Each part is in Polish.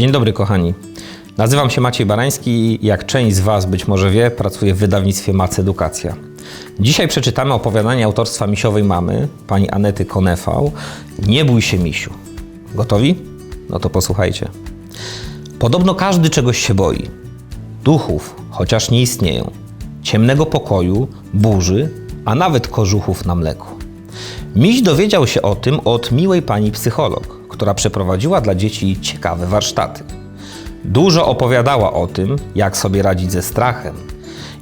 Dzień dobry, kochani. Nazywam się Maciej Barański i jak część z Was być może wie, pracuję w wydawnictwie Mac Edukacja. Dzisiaj przeczytamy opowiadanie autorstwa misiowej mamy, pani Anety Konefał. Nie bój się, misiu. Gotowi? No to posłuchajcie. Podobno każdy czegoś się boi. Duchów, chociaż nie istnieją. Ciemnego pokoju, burzy, a nawet kożuchów na mleku. Miś dowiedział się o tym od miłej pani psycholog, która przeprowadziła dla dzieci ciekawe warsztaty. Dużo opowiadała o tym, jak sobie radzić ze strachem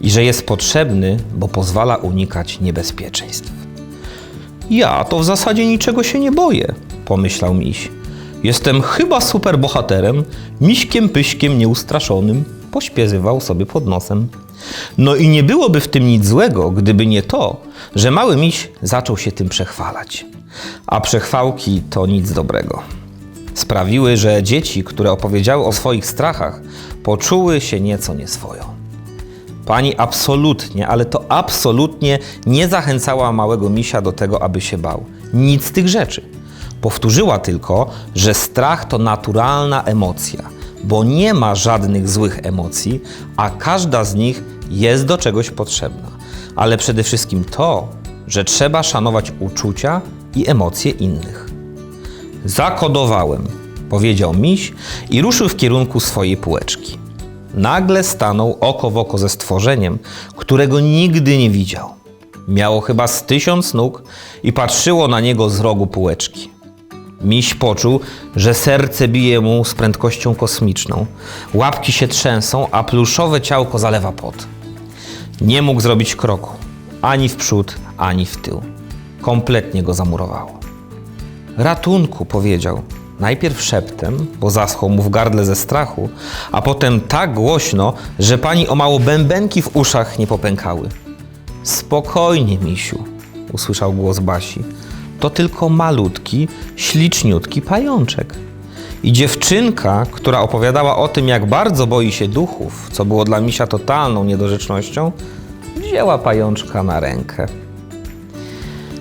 i że jest potrzebny, bo pozwala unikać niebezpieczeństw. Ja to w zasadzie niczego się nie boję, pomyślał miś. Jestem chyba superbohaterem, miśkiem pyśkiem nieustraszonym, pośpiewywał sobie pod nosem. No i nie byłoby w tym nic złego, gdyby nie to, że mały miś zaczął się tym przechwalać. A przechwałki to nic dobrego. Sprawiły, że dzieci, które opowiedziały o swoich strachach, poczuły się nieco nieswojo. Pani absolutnie, ale to absolutnie nie zachęcała małego misia do tego, aby się bał. Nic z tych rzeczy. Powtórzyła tylko, że strach to naturalna emocja, bo nie ma żadnych złych emocji, a każda z nich jest do czegoś potrzebna. Ale przede wszystkim to, że trzeba szanować uczucia i emocje innych. Zakodowałem, powiedział miś i ruszył w kierunku swojej półeczki. Nagle stanął oko w oko ze stworzeniem, którego nigdy nie widział. Miało chyba z tysiąc nóg i patrzyło na niego z rogu półeczki. Miś poczuł, że serce bije mu z prędkością kosmiczną. Łapki się trzęsą, a pluszowe ciałko zalewa pot. Nie mógł zrobić kroku, ani w przód, ani w tył. Kompletnie go zamurowało. Ratunku, powiedział. Najpierw szeptem, bo zaschło mu w gardle ze strachu, a potem tak głośno, że pani o mało bębenki w uszach nie popękały. Spokojnie, misiu, usłyszał głos Basi. To tylko malutki, śliczniutki pajączek. I dziewczynka, która opowiadała o tym, jak bardzo boi się duchów, co było dla misia totalną niedorzecznością, wzięła pajączka na rękę.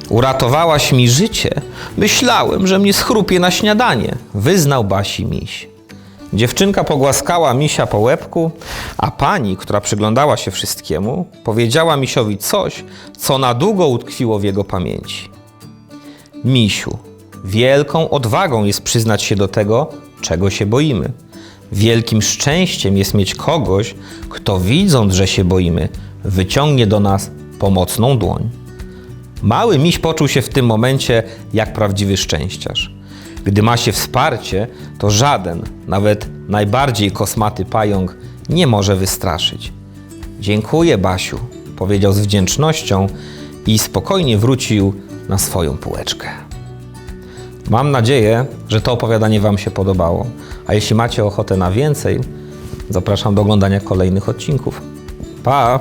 Uratowałaś mi życie. Myślałem, że mnie schrupie na śniadanie, wyznał Basi miś. Dziewczynka pogłaskała misia po łebku, a pani, która przyglądała się wszystkiemu, powiedziała misiowi coś, co na długo utkwiło w jego pamięci. Misiu, wielką odwagą jest przyznać się do tego, czego się boimy. Wielkim szczęściem jest mieć kogoś, kto widząc, że się boimy, wyciągnie do nas pomocną dłoń. Mały miś poczuł się w tym momencie jak prawdziwy szczęściarz. Gdy ma się wsparcie, to żaden, nawet najbardziej kosmaty pająk, nie może wystraszyć. Dziękuję, Basiu, powiedział z wdzięcznością i spokojnie wrócił na swoją półeczkę. Mam nadzieję, że to opowiadanie Wam się podobało, a jeśli macie ochotę na więcej, zapraszam do oglądania kolejnych odcinków. Pa!